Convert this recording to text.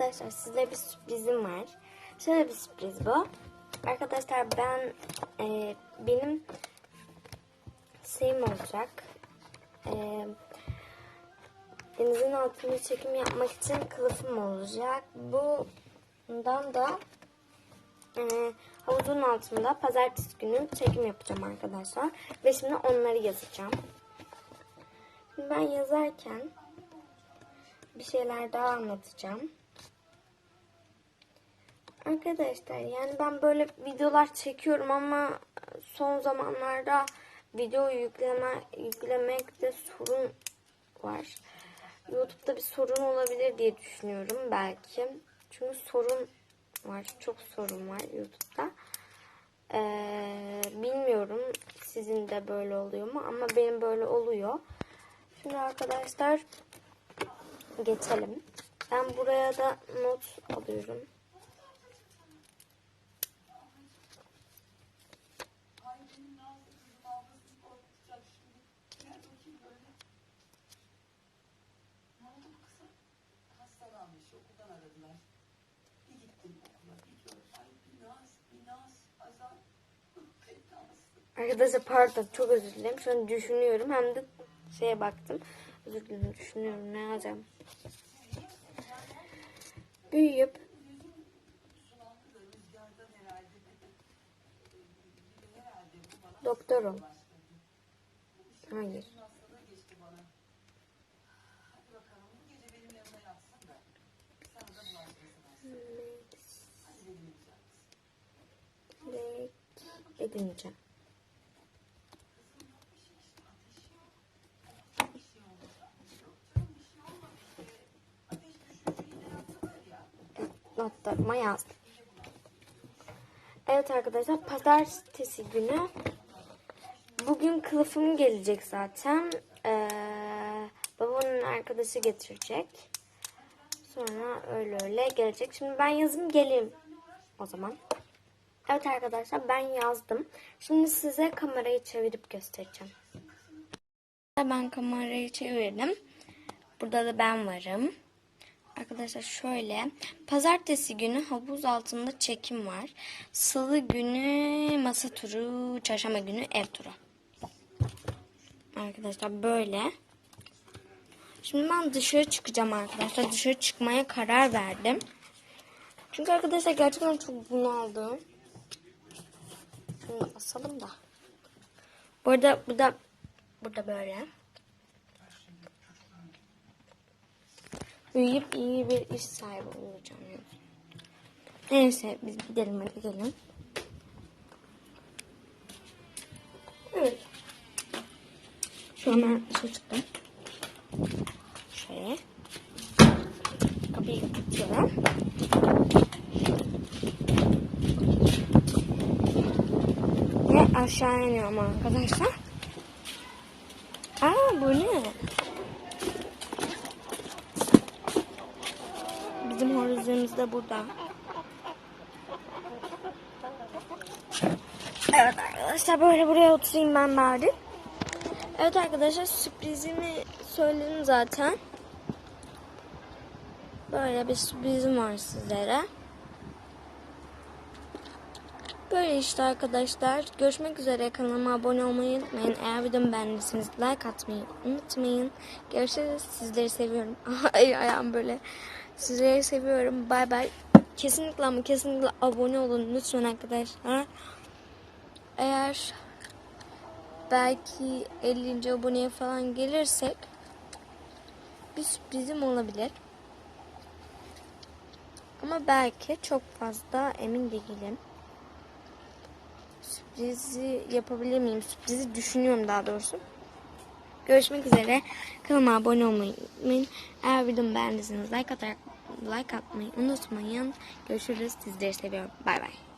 Arkadaşlar size bir sürprizim var. Şöyle bir sürpriz bu. Arkadaşlar ben e, benim şeyim olacak. E, denizin altında çekim yapmak için kılıfım olacak. Bundan da e, havuzun altında pazartesi günü çekim yapacağım arkadaşlar. Ve şimdi onları yazacağım. Ben yazarken bir şeyler daha anlatacağım. Arkadaşlar yani ben böyle videolar çekiyorum ama son zamanlarda video yükleme yüklemekte sorun var. YouTube'da bir sorun olabilir diye düşünüyorum belki. Çünkü sorun var. Çok sorun var YouTube'da. Ee, bilmiyorum sizin de böyle oluyor mu ama benim böyle oluyor. Şimdi arkadaşlar geçelim. Ben buraya da not alıyorum. Arkadaşlar pardon çok özür dilerim. Şu an düşünüyorum hem de şeye baktım. Özür dilerim düşünüyorum ne yazacağım. Büyüyüp doktorum. Hayır. hastalığı Notlarıma yazdım. Evet arkadaşlar pazartesi günü bugün kılıfım gelecek zaten. Ee, babamın arkadaşı getirecek. Sonra öyle öyle gelecek. Şimdi ben yazım geleyim o zaman. Evet arkadaşlar ben yazdım. Şimdi size kamerayı çevirip göstereceğim. Ben kamerayı çevirdim. Burada da ben varım. Arkadaşlar şöyle. Pazartesi günü havuz altında çekim var. Salı günü masa turu. Çarşamba günü ev turu. Arkadaşlar böyle. Şimdi ben dışarı çıkacağım arkadaşlar. Dışarı çıkmaya karar verdim. Çünkü arkadaşlar gerçekten çok bunaldım. Şunu asalım da. Bu arada bu da burada böyle. Büyüyüp iyi bir iş sahibi olacağım. yani. Neyse biz gidelim hadi gelin. Evet. Şu an dışarı çıktım. Şöyle. Kapıyı kapatıyorum. Ve aşağı iniyorum arkadaşlar. Aa bu ne? Horozlarımız da burada. Evet arkadaşlar böyle buraya oturayım ben bari. Evet arkadaşlar sürprizimi söyledim zaten. Böyle bir sürprizim var sizlere. Böyle işte arkadaşlar. Görüşmek üzere. Kanalıma abone olmayı unutmayın. Eğer videomu beğendiyseniz like atmayı unutmayın. Görüşürüz. Sizleri seviyorum. Ay ayağım böyle. Sizleri seviyorum. Bay bay. Kesinlikle ama kesinlikle abone olun lütfen arkadaşlar. Eğer belki 50. aboneye falan gelirsek bir sürprizim olabilir. Ama belki çok fazla emin değilim. Sürprizi yapabilir miyim? Sürprizi düşünüyorum daha doğrusu. Görüşmek üzere. Kanalıma abone olmayı unutmayın. Eğer videomu beğendiyseniz like atarak like atmayı unutmayın. Görüşürüz. Sizleri seviyorum. Bay bay.